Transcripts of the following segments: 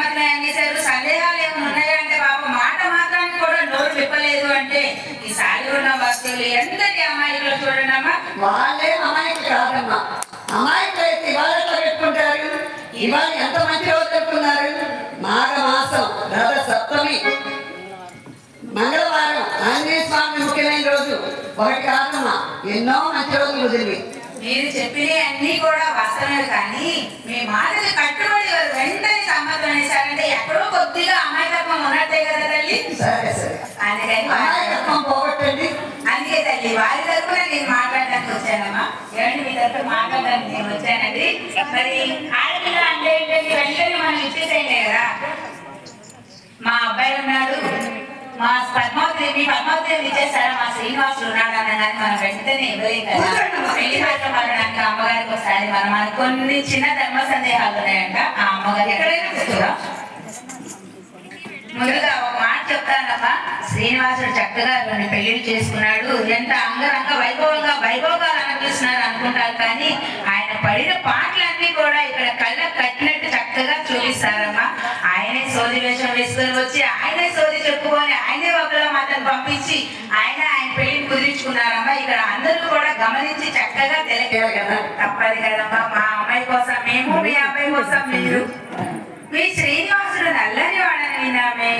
ఉన్నాయి చేశారు సందేహాలు ఏమైనా ఉన్నాయా అంటే పాపం మాట మాత్రానికి కూడా నోరు విప్పలేదు అంటే ఈ సాయి ఉన్న వస్తువులు ఎంతటి అమాయకులు చూడండి అమ్మా వాళ్ళే అమాయకులు కాదమ్మా. అమాయకులు అయితే ఇవాళ పెట్టుకుంటారు. ఇవాళ ఎంత మంచి రోజు పెట్టుకున్నారు మాఘమాసం రథ సప్తమి. మంగళవారం ఆంజనేయ స్వామి ముఖ్యమైన రోజు. ఒకటి కాదమ్మా ఎన్నో మంచి రోజులు కుదిరివి మీరు చెప్పినవి అన్ని కూడా వాస్తవమే కానీ మీ మాటకి కట్టుబడి వెంటనే సమ్మతం అనేసారంటే ఎక్కడో కొద్దిగా అమాయకత్వం ఉన్నట్టే కదా తల్లి? అందుకని అమాయకత్వం పోగొట్టండి. అందుకే తల్లి వారి తరపున నేను మాట్లాడడానికి వచ్చానమ్మా. ఏమండి మీ తరపున మాట్లాడడానికి నేను వచ్చానండి. మరి ఆడపిల్ల అంటే ఏంటంటే వెంటనే మనం ఇచ్చేసేయండి కదా. మా అబ్బాయి ఉన్నాడు. మా పద్మావతి మీ పద్మావతి ఇచ్చేసారా మా శ్రీనివాసులు ఉన్నాడు అనగానే మనం వెంటనే ఇవ్వలేం కదా పెళ్ళి మాత్రం పడడానికి అమ్మగారికి ఒకసారి మనం మన కొన్ని చిన్న ధర్మ సందేహాలు ఉన్నాయంట. ఆ అమ్మగారు ఎక్కడైనా కూర్చోరా? ముందుగా ఒక మాట చెప్తానమ్మా. శ్రీనివాసుడు చక్కగా రెండు పెళ్ళిళ్ళు చేసుకున్నాడు. ఎంత అంగరంగ వైభవంగా వైభవంగా అనిపిస్తున్నారు అనుకుంటారు కానీ ఆయన పడిన పాటలన్నీ కూడా ఇక్కడ కళ్ళ కట్టినట్టు చక్కగా చూపిస్తారమ్మా. ఆయనే సోది వేషం వేసుకొని వచ్చి ఆయనే సోది చెప్పుకొని ఆయనే ఒకలా మాతను పంపించి ఆయన ఆయన పెళ్ళిని కుదిరించుకున్నారమ్మా. ఇక్కడ అందరూ కూడా గమనించి చక్కగా తెలియగలరు కదా తప్పదు కదమ్మా మా అమ్మాయి కోసం మేము మీ అబ్బాయి కోసం మీరు. మీ శ్రీనివాసుడు నల్లని వాడని విన్నామే.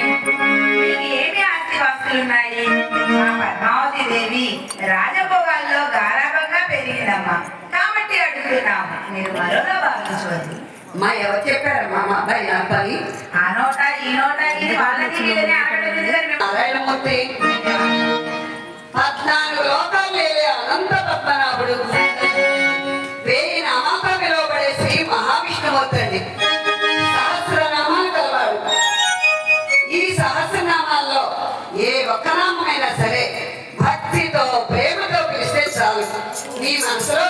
మీకు ఏమి ఆస్తి వాస్తులున్నాయి? మా పద్మావతి దేవి రాజభోగాల్లో గారాభంగా పెరిగిందమ్మా. కాబట్టి అడుగుతున్నాము మీరు మరోలా భావించవద్దు మా ఎవరు చెప్పారమ్మా మా అబ్బాయి నా పని. ఆ నోట ఈ నోట ఇది వాళ్ళకి నారాయణమూర్తి పద్నాలుగు లోకాలు లేవే అనంత పద్మనాభుడు. వేయి నామాలతో పిలువబడే శ్రీ మహావిష్ణుమూర్తి అండి సహస్రనామాలు కలవాడు. ఈ సహస్రనామాల్లో ఏ ఒక్క నామైనా సరే భక్తితో ప్రేమతో పిలిస్తే చాలు. నీ మనసులో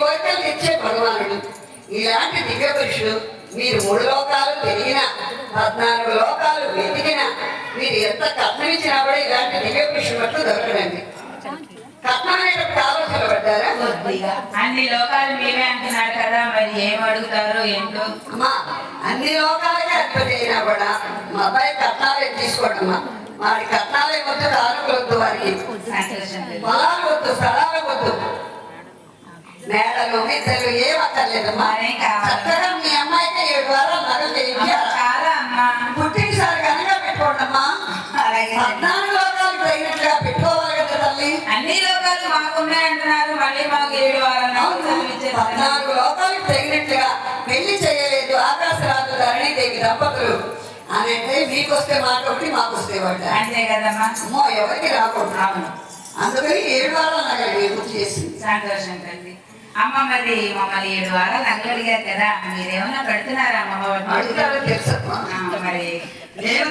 కోరికలు ఇచ్చే భగవానుడు. ఇలాంటి దివ్య పురుషుడు మీరు మూడు లోకాలు తిరిగిన పద్నాలుగు లోకాలు వెతికిన మీరు ఎంత కట్నం ఇచ్చినా కూడా ఇలాంటి దివ్య పురుషుడు మట్లు దొరకడండి. అన్ని లోకాలు మీరే అంటున్నారు కదా మరి ఏం అడుగుతారో ఏంటో? అమ్మా అన్ని లోకాలకే అధిపతి అయినా కూడా మా అబ్బాయి కట్నాలే తీసుకోండమ్మా వాడి కట్నాలే వద్దు కానుకలు వద్దు వారికి. పొలాలు వద్దు స్థలాలు వద్దు. మేడలు మిద్దలు ఏం కావాలి? చక్కగా మీ అమ్మాయికి ఏడు వారాలు నగలు అమ్మా పుట్టినసారి కనుక పెట్టుకోండమ్మా. అలాగే పద్నాలుగు లోకాలకు తగినట్టుగా పెట్టుకోవాలి కదా తల్లి. అన్ని లోకాలు మాకున్నాయి అంటున్నారు. మళ్ళీ మాకు ఏడు వారాలు. పద్నాలుగు లోకాలకు తగినట్టుగా పెళ్ళి చేయలేదు. ఆకాశరాజు ధరణిదేవి దంపతులు. అని అంటే మీకు వస్తే మాట ఒకటి. మాకు వస్తే వాట అంతే కదమ్మా. అమ్మో ఎవరికి రాకూడదు. అందుకని ఏడు వారాలు నగలు మీరు గుర్తు చేసింది. సంతోషం తల్లి. అమ్మ మరి మమ్మల్ని ఏడు వారాలు అడిగారు కదా మీరేమన్నా పెడుతున్నారా అమ్మ తెలుసమ్మా మరి. నేను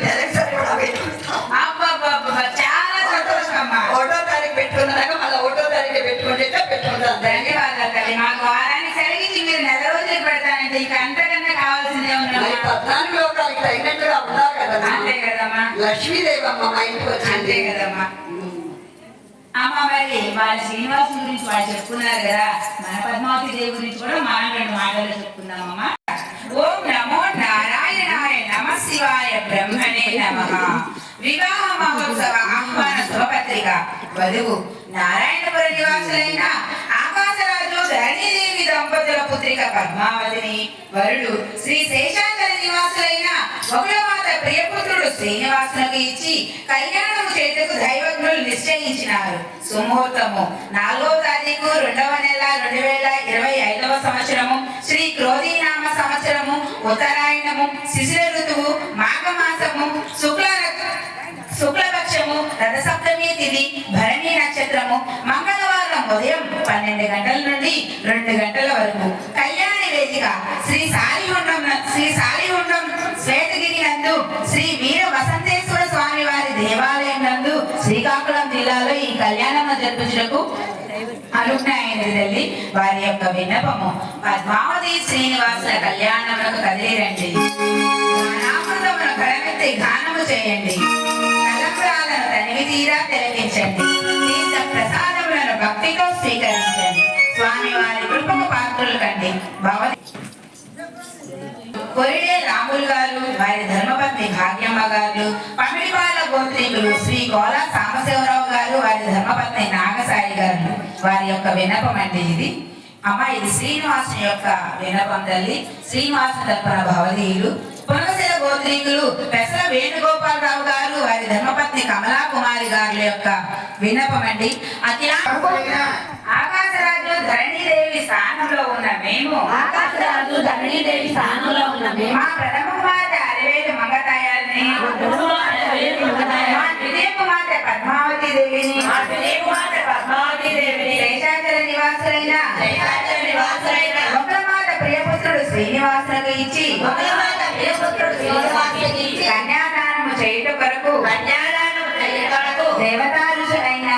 అబ్బబ్బబ్బబ్బ, చాలా సంతోషం అమ్మా. ఒకటో తారీఖు పెట్టుకున్నాక మళ్ళీ ఒకటో తారీఖు పెట్టుకుంటే పెట్టుకుంటాం ధన్యవాదాలు తల్లి. మాకు వారానికి సెలవిచ్చి మీరు నెల రోజులు పెడతానంటే ఇక అంతకన్నా కావాల్సిందే మరి ఉన్నా పద్నాలుగు లోకాలకి తగినట్టుగా ఉండాలి కదా. అంతే కదమ్మా. లక్ష్మీదేవి అమ్మ మా ఇంటికి అంతే వచ్చింది కదమ్మా. అమ్మ మరి వాళ్ళ శ్రీనివాస్ గురించి వాళ్ళు చెప్పుకున్నారు కదా. మన పద్మావతి దేవి గురించి కూడా మనం రెండు మాటలు చెప్పుకుందామమ్మ. ఓం నమో నారాయణాయ నమ శివాయ బ్రహ్మణే నమ. వివాహ మహోత్సవ ఆహ్వాన శుభపత్రిక. వధువు నారాయణపుర నివాసులైన ఆకాశరాజు ధరణిదేవి దంపతుల పుత్రిక పద్మావతిని వరుడు శ్రీ శేషాచల నివాసులైన ఒకలమాత ప్రియపుత్రుడు శ్రీనివాసులకు ఇచ్చి కళ్యాణం చేతుకు దైవజ్ఞులు నిశ్చయించినారు. సుముహూర్తము నాలుగవ తారీఖు రెండవ నెల రెండు వేల ఇరవై ఐదవ సంవత్సరము. శ్రీ క్రోధీనామ సంవత్సరము ఉత్తరాయణము శిశిర ఋతువు మాఘమాసము శుక్ల శుక్లపక్షము రథసప్తమి తిథి భరణి నక్షత్రము మంగళ ఉదయం పన్నెండు గంటల నుండి రెండు గంటల వరకు. కళ్యాణ వేదిక శ్రీ సాలిగుండం శ్రీ సాలిగుండం శ్వేతగిరి నందు శ్రీ వీర వసంతేశ్వర స్వామి వారి దేవాలయం నందు శ్రీకాకుళం జిల్లాలో ఈ కళ్యాణం జరిపించుటకు అనుజ్ఞాయని తల్లి వారి యొక్క విన్నపము. పద్మావతి శ్రీనివాసుల కళ్యాణములకు కదిలిరండి నామృతమును కడమెత్తి గానము చేయండి. తలంబ్రాలను తనివి తీరా తెలిపించండి. భక్తితో స్వీకరించండి. స్వామి వారి కృపకు పాత్రలు కండి. భవతి కొరిడే రాములు గారు వారి ధర్మపత్ని భాగ్యమ్మ గారు పమిడిపాల గోత్రీకులు శ్రీ గోళ సాంబశివరావు గారు వారి ధర్మపత్ని నాగసాయి గారు. వారి యొక్క విన్నపం అంటే ఇది. అమ్మ ఇది శ్రీనివాసుని యొక్క విన్నపం తల్లి. శ్రీనివాసు తరపున భవదీయులు పునగశిల గోత్రీకులు పెసల వేణుగోపాలరావు గారు వారి ధర్మపత్ని కమలా కుమారి గారుల యొక్క విన్నపం అండి అతి ఆకాశరాజు ధరణీదేవి స్థానంలో ఉన్న మేము ఆకాశరాజు ధరణీదేవి స్థానంలో ఉన్న మేము మా ప్రథమ కుమార్తె అరవేలు మంగతాయారిని. మా ప్రథమ అరవేలు మంగతాయారిని, మా ద్వితీయ కుమార్తె పద్మావతి దేవిని మా విజయకుమార్తె పద్మావతి దేవిని శేషాచల నివాసులైన శేషాచల నివాసులైన ఒకమాత ప్రియపుత్రుడు శ్రీనివాసులకు ఇచ్చి ఒకమాత కన్యాదానము చేయుట కొరకు దేవతా ఋషులైన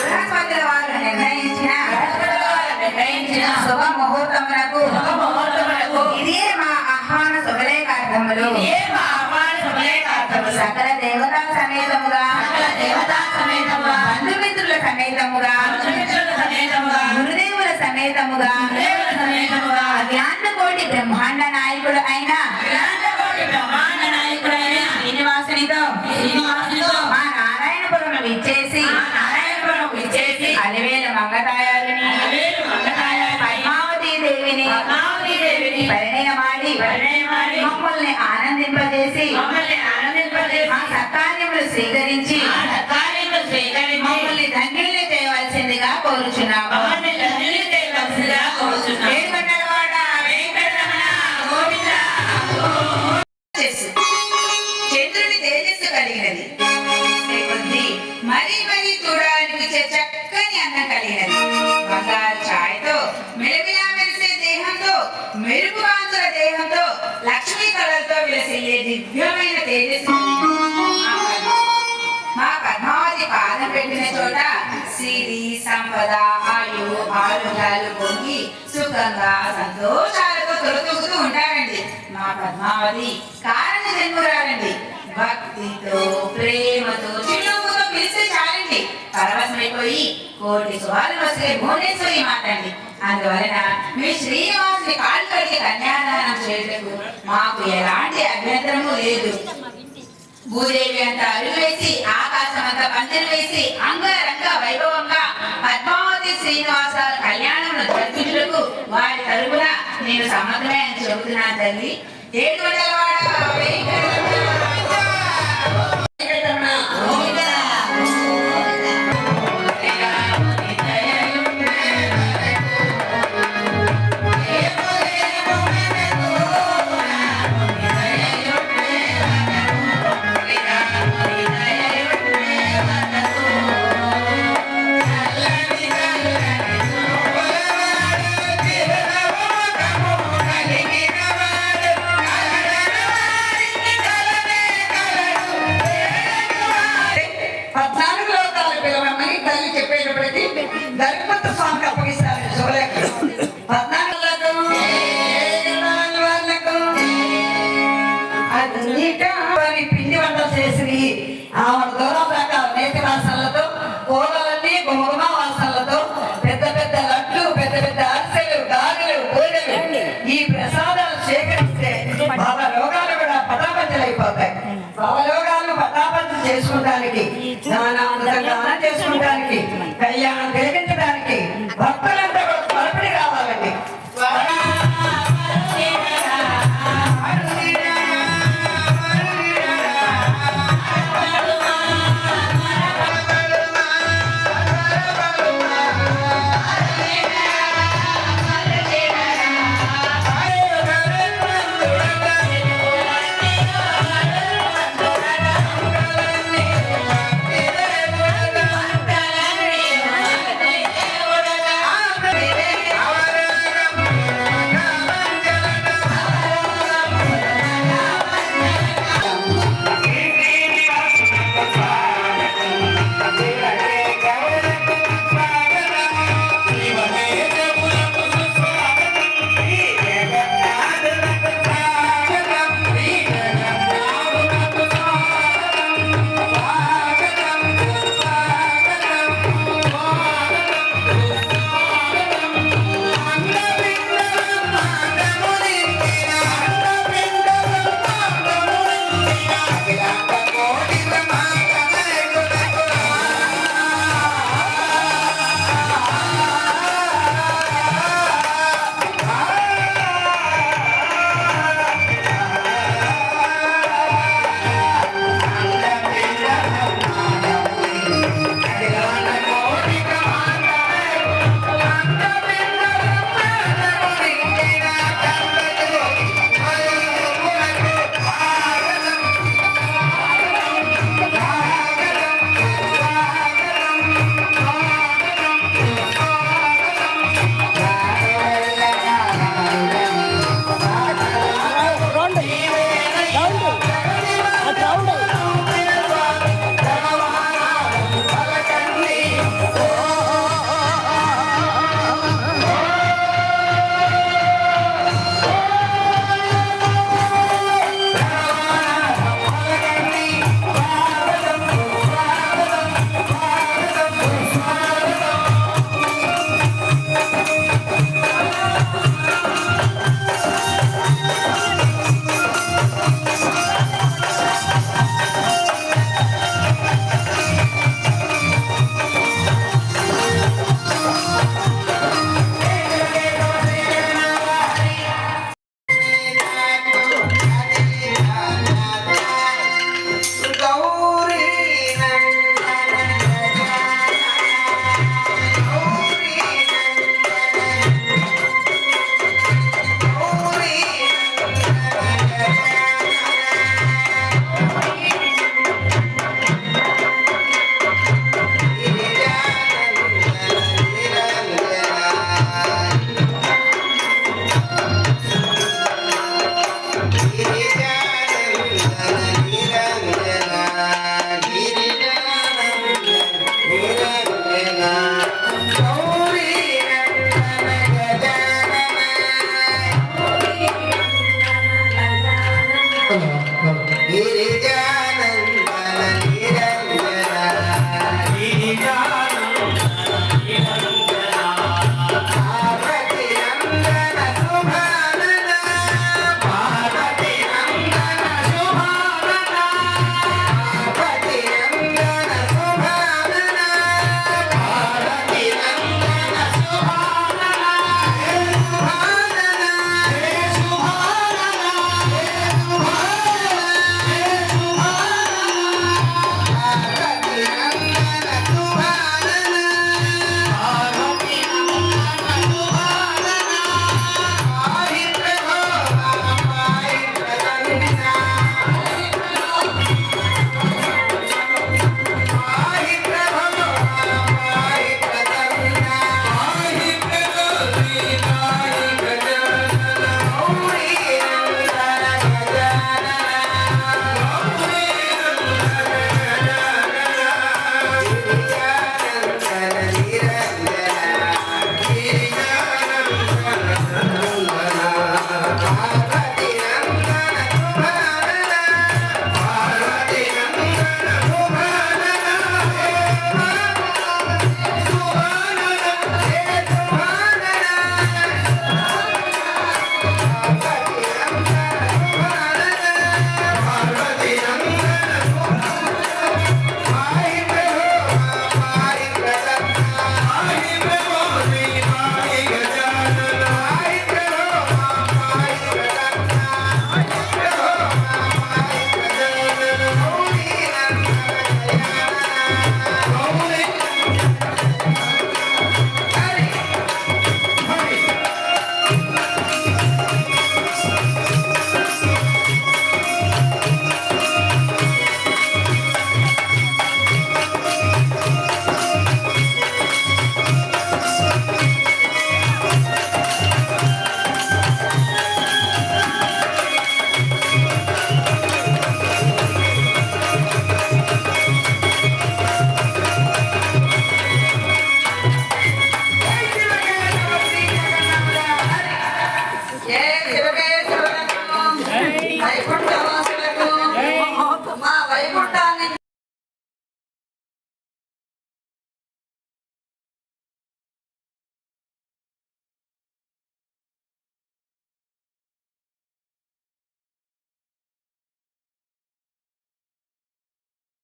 బృహస్పతుల వారు నిర్ణయించిన శుభ ముహూర్తములకు ఇదే మా ఆహ్వాన శుభలేఖార్థములు. సకల దేవతా సమేతముగా. సకల దేవతా సమేతముగా, బంధుమిత్రుల సమేతముగా. బంధుమిత్రుల సమేతముగా, గురుదేవుల సమేతముగా. గురుదేవుల సమేతముగా, అజ్ఞాన కోటి బ్రహ్మాండ నాయకుడు అయిన బ్రహ్మాండ నాయకుడైన శ్రీనివాసునితో శ్రీనివాసునితో మా నారాయణపురం ఇచ్చేసి మా నారాయణపురం ఇచ్చేసి అలివేల మంగతాయారిని అలవేలు మంగతాయారిని, పద్మావతి దేవిని పద్మావతి దేవిని పరిణయమాడి పరిణయమాడి మమ్మల్ని ఆనందింపజేసి మమ్మల్ని ఆనందింపజేసి మా సత్కార్యములు స్వీకరించి సత్కార్యములు స్వీకరించి మమ్మల్ని ధన్యుల్ని చేయవలసిందిగా కోరుచున్నాము మమ్మల్ని ధన్యులు చేయవలసిందిగా కోరుచున్నాము. ఆరోగ్యాలు పొంగి సుఖంగా సంతోషాలతో తొలతూగుతూ ఉంటారండి మా పద్మావతి కారణ జన్మురాలండి. భక్తితో ప్రేమతో చిరునవ్వుతో పిలిస్తే చాలండి. పరవశమైపోయి కోటి సువాలు వస్తే భువనేశ్వరి మాటండి అందువలన మీ శ్రీనివాసుని కాలు కట్టి కన్యాదానం చేయటకు మాకు ఎలాంటి అభ్యంతరము లేదు. భూదేవి అంత అరుగు వేసి ఆకాశం అంత పంచలు వేసి అంగరంగ వైభవంగా పద్మావతి శ్రీనివాస కళ్యాణమును జరిపించుటకు వారి తరపున నేను సమగ్రమే అని చెబుతున్నాను తల్లి. ఏడు వందలవాడ వెంకటరమణ తల్లి చెప్పేటప్పటికి గణపతి స్వామికి అప్పగిస్తారు చేసుకుంటానికి అందంగా చేసుకుంటానికి.